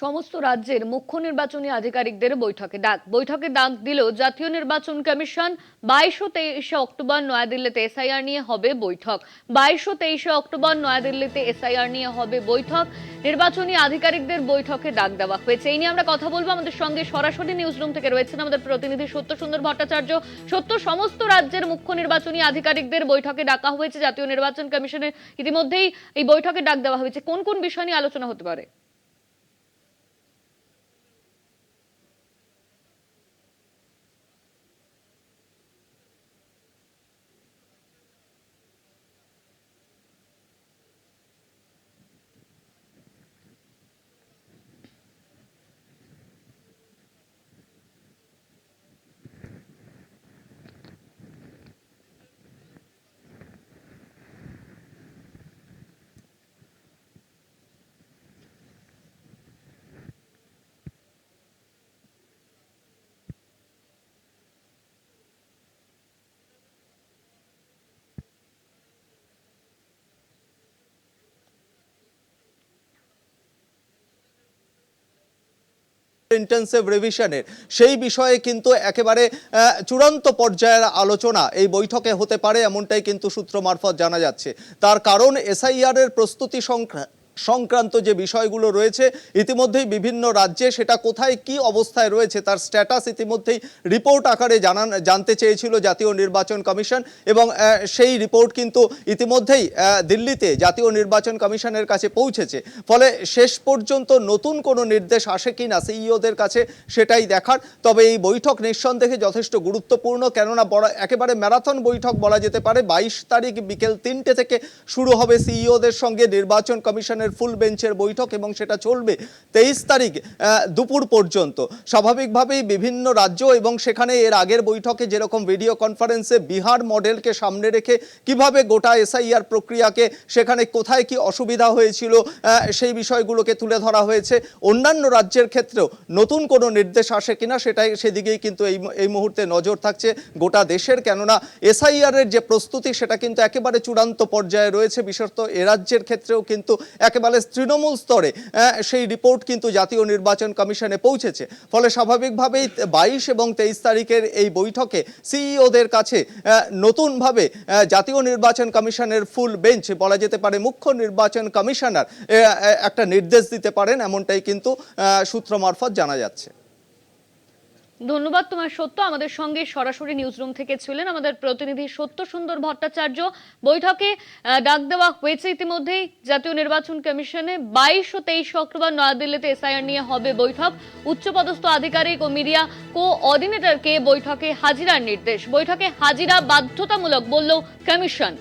সমস্ত রাজ্যের মুখ্য নির্বাচনী আধিকারিকদের বৈঠকে ডাক। বৈঠকে ডাক দিল জাতীয় নির্বাচন কমিশন। বাইশ ও তেইশে অক্টোবর নয়াদিল্লিতে এসআইআর নিয়ে হবে বৈঠক। বাইশ ও তেইশে অক্টোবর নয়াদিল্লিতে এসআইআর নিয়ে হবে বৈঠক। নির্বাচনী আধিকারিকদের বৈঠকে ডাক দেওয়া হয়েছে। এই নিয়ে আমরা কথা বলব। আমাদের সঙ্গে সরাসরি নিউজ রুম থেকে রয়েছেন আমাদের প্রতিনিধি সত্য সুন্দর ভট্টাচার্য। সত্য সমস্ত রাজ্যের মুখ্য নির্বাচনী আধিকারিকদের বৈঠকে ডাকা হয়েছে। জাতীয় নির্বাচন কমিশনের ইতিমধ্যেই এই বৈঠকে ডাক দেওয়া হয়েছে। কোন কোন বিষয় নিয়ে আলোচনা হতে পারে? ইন্টেন্সিভ রিভিশনের সেই বিষয়ে কিন্তু একেবারে চূড়ান্ত পর্যায়ের আলোচনা এই বৈঠকে হতে পারে, এমনটাই কিন্তু সূত্র মারফত জানা যাচ্ছে। তার কারণ এসআইআর এর প্রস্তুতি সংক্রা- সংক্রান্ত যে বিষয়গুলো রয়েছে, ইতিমধ্যেই বিভিন্ন রাজ্যে সেটা কোথায় কি অবস্থায় রয়েছে তার স্ট্যাটাস ইতিমধ্যেই রিপোর্ট আকারে জানান, জানতে চেয়েছিল জাতীয় নির্বাচন কমিশন এবং সেই রিপোর্ট কিন্তু ইতিমধ্যেই দিল্লিতে জাতীয় নির্বাচন কমিশনের কাছে পৌঁছেছে। ফলে শেষ পর্যন্ত নতুন কোনো নির্দেশ আসে কি না সিইওদের কাছে সেটাই দেখার। তবে এই বৈঠক নিঃসন্দেহে যথেষ্ট গুরুত্বপূর্ণ, কেননা বড়, একেবারে ম্যারাথন বৈঠক বলা যেতে পারে। বাইশ তারিখ বিকেল তিনটে থেকে শুরু হবে সিইওদের সঙ্গে নির্বাচন কমিশনের ফুল বেঞ্চের বৈঠক এবং সেটা চলবে তেইশ তারিখ দুপুর পর্যন্ত। স্বাভাবিকভাবেই বিভিন্ন রাজ্য এবং সেখানে এর আগের বৈঠকে যেরকম ভিডিও কনফারেন্সে বিহার মডেলকে সামনে রেখে কীভাবে গোটা এসআইআর প্রক্রিয়াকে সেখানে কোথায় কি অসুবিধা হয়েছিল সেই বিষয়গুলোকে তুলে ধরা হয়েছে। অন্যান্য রাজ্যের ক্ষেত্রেও নতুন কোনো নির্দেশ আসে কিনা সেটাই সেদিকেই কিন্তু এই এই মুহূর্তে নজর থাকছে গোটা দেশের। কেননা এসআইআর এর যে প্রস্তুতি সেটা কিন্তু একেবারে চূড়ান্ত পর্যায়ে রয়েছে, বিশেষত এ রাজ্যের ক্ষেত্রেও কিন্তু একেবারে তৃণমূল স্তরে সেই রিপোর্ট কিন্তু জাতীয় নির্বাচন কমিশনে পৌঁছেছে। ফলে স্বাভাবিকভাবেই বাইশ এবং তেইশ তারিখের এই বৈঠকে সিইওদের কাছে নতুনভাবে জাতীয় নির্বাচন কমিশনের ফুল বেঞ্চ বলা যেতে পারে মুখ্য নির্বাচন কমিশনার একটা নির্দেশ দিতে পারেন, এমনটাই কিন্তু সূত্র মারফত জানা যাচ্ছে। ধন্যবাদ, তোমার সত্য। আমাদের সঙ্গে সরাসরি নিউজ রুম থেকে ছিলেন আমাদের প্রতিনিধি সত্য সুন্দর ভট্টাচার্য। বৈঠকে ডাক দেওয়া হয়েছে ইতিমধ্যেই জাতীয় নির্বাচন কমিশনে। বাইশ ও তেইশ অক্টোবর নয়াদিল্লিতে এসআইআর নিয়ে হবে বৈঠক। উচ্চপদস্থ আধিকারিক ও মিডিয়া কো অর্ডিনেটরকে বৈঠকে হাজিরার নির্দেশ। বৈঠকে হাজিরা বাধ্যতামূলক বলল কমিশন।